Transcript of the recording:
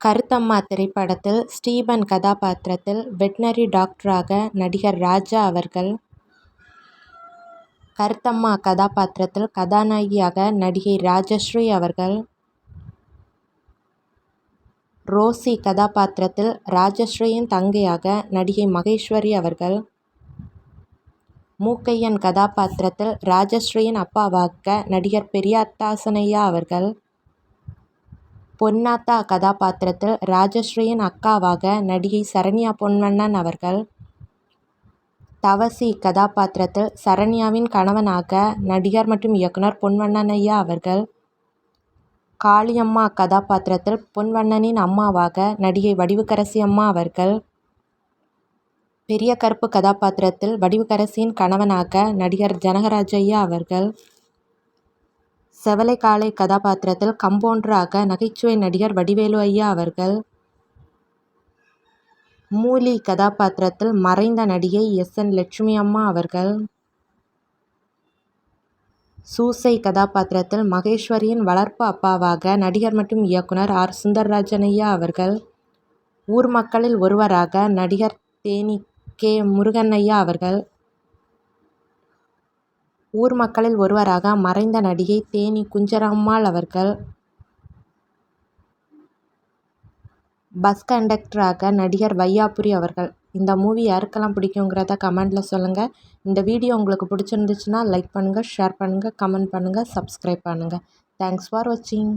கருத்தம்மா திரைப்படத்தில் ஸ்டீபன் கதாபாத்திரத்தில் வெட்னரி டாக்டராக நடிகர் ராஜா அவர்கள் கருத்தம்மா கதாபாத்திரத்தில் கதாநாயகியாக நடிகை ராஜஸ்ரீ அவர்கள் ரோசி கதாபாத்திரத்தில் ராஜஸ்ரீயின் தங்கையாக நடிகை மகேஸ்வரி அவர்கள் மூக்கையன் கதாபாத்திரத்தில் ராஜஸ்ரீயின் அப்பாவாக நடிகர் பெரியதாசனையா அவர்கள் பொன்னாத்தா கதாபாத்திரத்தில் ராஜஸ்ரீயின் அக்காவாக நடிகை சரண்யா பொன்வண்ணன் அவர்கள். தவசி கதாபாத்திரத்தில் சரண்யாவின் கணவனாக நடிகர் மற்றும் இயக்குனர் பொன்வண்ணனையா அவர்கள். காளியம்மா கதாபாத்திரத்தில் பொன்வண்ணனின் அம்மாவாக நடிகை வடிவுக்கரசி அம்மா அவர்கள். பெரிய கருப்பு கதாபாத்திரத்தில் வடிவுக்கரசியின் கணவனாக நடிகர் ஜனகராஜய்யா அவர்கள். செவலைக்காளை கதாபாத்திரத்தில் கம்பவுண்டராக நகைச்சுவை நடிகர் வடிவேலு ஐயா அவர்கள் மூலி கதாபாத்திரத்தில் மறைந்த நடிகை எஸ். என். லட்சுமி அம்மா அவர்கள் சூசை கதாபாத்திரத்தில் மகேஸ்வரியின் வளர்ப்பு அப்பாவாக நடிகர் மற்றும் இயக்குனர் ஆர். சுந்தர்ராஜன் ஐயா அவர்கள் ஊர் மக்களில் ஒருவராக நடிகர் தேனி கே. முருகன் ஐயா அவர்கள் ஊர் மக்களில் ஒருவராக மறைந்த நடிகை தேனி குஞ்சரம்மாள் அவர்கள். பஸ் கண்டக்டராக நடிகர் வையாபுரி அவர்கள். இந்த மூவி யாருக்கெல்லாம் பிடிக்குங்கிறத கமெண்டில் சொல்லுங்கள் இந்த வீடியோ உங்களுக்கு பிடிச்சிருந்துச்சுன்னா லைக் பண்ணுங்கள் ஷேர் பண்ணுங்கள் கமெண்ட் பண்ணுங்கள் சப்ஸ்கிரைப் பண்ணுங்கள் தேங்க்ஸ் ஃபார் வாட்சிங்